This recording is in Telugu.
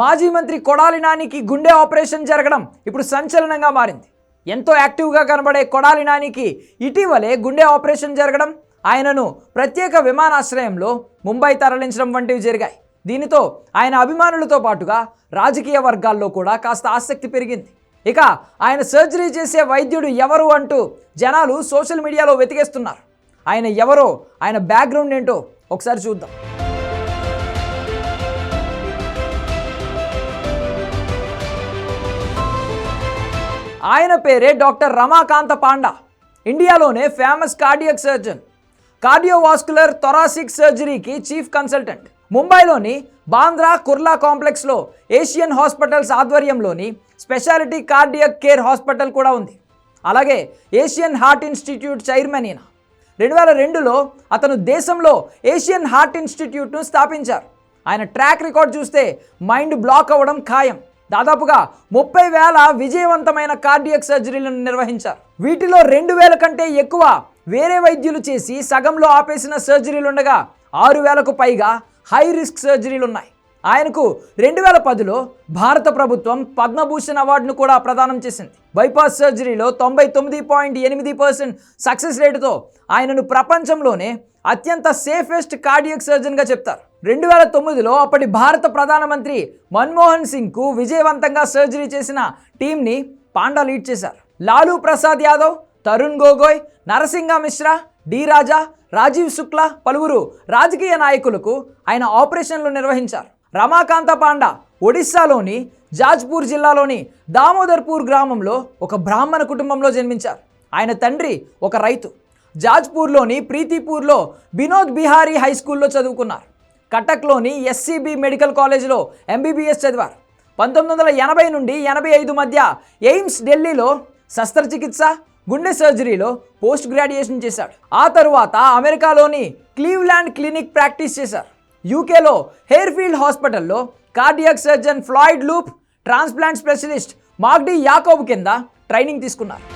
మాజీ మంత్రి కొడాలి నానికి గుండె ఆపరేషన్ జరగడం ఇప్పుడు సంచలనంగా మారింది. ఎంతో యాక్టివ్గా కనబడే కొడాలి నానికి ఇటీవలే గుండె ఆపరేషన్ జరగడం ఆయనను ప్రత్యేక విమానాశ్రయంలో ముంబై తరలించడం వంటివి జరిగాయి. దీనితో ఆయన అభిమానులతో పాటుగా రాజకీయ వర్గాల్లో కూడా కాస్త ఆసక్తి పెరిగింది. ఇక ఆయన సర్జరీ చేసే వైద్యుడు ఎవరు అంటూ జనాలు సోషల్ మీడియాలో వెతికేస్తున్నారు. ఆయన ఎవరో ఆయన బ్యాక్గ్రౌండ్ ఏంటో ఒకసారి చూద్దాం. ఆయన పేరే డాక్టర్ రమాకాంత పాండా. ఇండియాలోనే famous cardiac surgeon cardiovascular thoracic సర్జరీకి చీఫ్ కన్సల్టెంట్ ముంబైలోని బాంద్రా కుర్లా కాంప్లెక్స్లో ఏషియన్ హాస్పిటల్స్ ఆధ్వర్యంలోని స్పెషాలిటీ కార్డియక్ కేర్ హాస్పిటల్ కూడా ఉంది. అలాగే ఏషియన్ హార్ట్ ఇన్స్టిట్యూట్ చైర్మన్ ఈయన రెండు వేల రెండులో అతను దేశంలో ఏషియన్ హార్ట్ ఇన్స్టిట్యూట్ను స్థాపించారు. ఆయన ట్రాక్ రికార్డ్ చూస్తే మైండ్ బ్లాక్ అవ్వడం ఖాయం. దాదాపుగా ముప్పై వేల విజయవంతమైన కార్డియక్ సర్జరీలను నిర్వహించారు. వీటిలో రెండు వేల కంటే ఎక్కువ వేరే వైద్యులు చేసి సగంలో ఆపేసిన సర్జరీలుండగా ఆరు వేలకు పైగా హై రిస్క్ సర్జరీలు ఉన్నాయి. ఆయనకు రెండు వేల పదిలో భారత ప్రభుత్వం పద్మభూషణ్ అవార్డును కూడా ప్రదానం చేసింది. బైపాస్ సర్జరీలో తొంభై తొమ్మిది పాయింట్ ఎనిమిది పర్సెంట్ సక్సెస్ రేటుతో ఆయనను ప్రపంచంలోనే అత్యంత సేఫెస్ట్ కార్డియక్ సర్జన్గా చెప్తారు. రెండు వేల తొమ్మిదిలో అప్పటి భారత ప్రధానమంత్రి మన్మోహన్ సింగ్కు విజయవంతంగా సర్జరీ చేసిన టీంని పాండా లీడ్ చేశారు. లాలూ ప్రసాద్ యాదవ్ తరుణ్ గొగోయ్ నరసింహ మిశ్రా డి రాజా రాజీవ్ శుక్లా పలువురు రాజకీయ నాయకులకు ఆయన ఆపరేషన్లు నిర్వహించారు. రమాకాంత పాండా ఒడిస్సాలోని జాజ్పూర్ జిల్లాలోని దామోదర్పూర్ గ్రామంలో ఒక బ్రాహ్మణ కుటుంబంలో జన్మించారు. ఆయన తండ్రి ఒక రైతు. జాజ్పూర్లోని ప్రీతిపూర్లో వినోద్ బిహారీ హై స్కూల్లో చదువుకున్నారు. కటక్లోని ఎస్సీబీ మెడికల్ కాలేజీలో ఎంబీబీఎస్ చదివారు. పంతొమ్మిది వందల ఎనభై నుండి ఎనభై ఐదు మధ్య ఎయిమ్స్ ఢిల్లీలో శస్త్రచికిత్స గుండె సర్జరీలో పోస్ట్ గ్రాడ్యుయేషన్ చేశాడు. ఆ తరువాత అమెరికాలోని క్లీవ్లాండ్ క్లినిక్ ప్రాక్టీస్ చేశారు. యూకేలో హెయిర్ఫీల్డ్ హాస్పిటల్లో cardiac surgeon Floyd Loop transplant specialist Magdi Yacoub కింద ట్రైనింగ్ తీసుకున్నారు.